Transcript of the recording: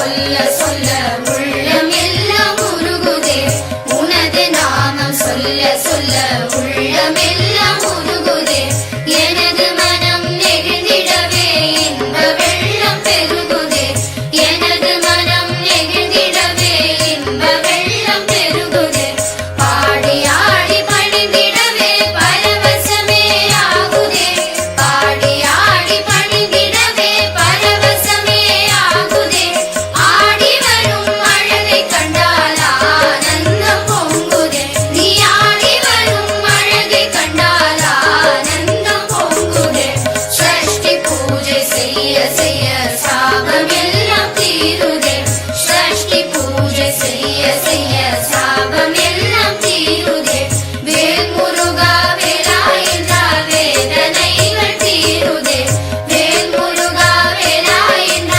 சொல்ல உள்ளமெல்லாம் साष्टि पूज श्रि असामि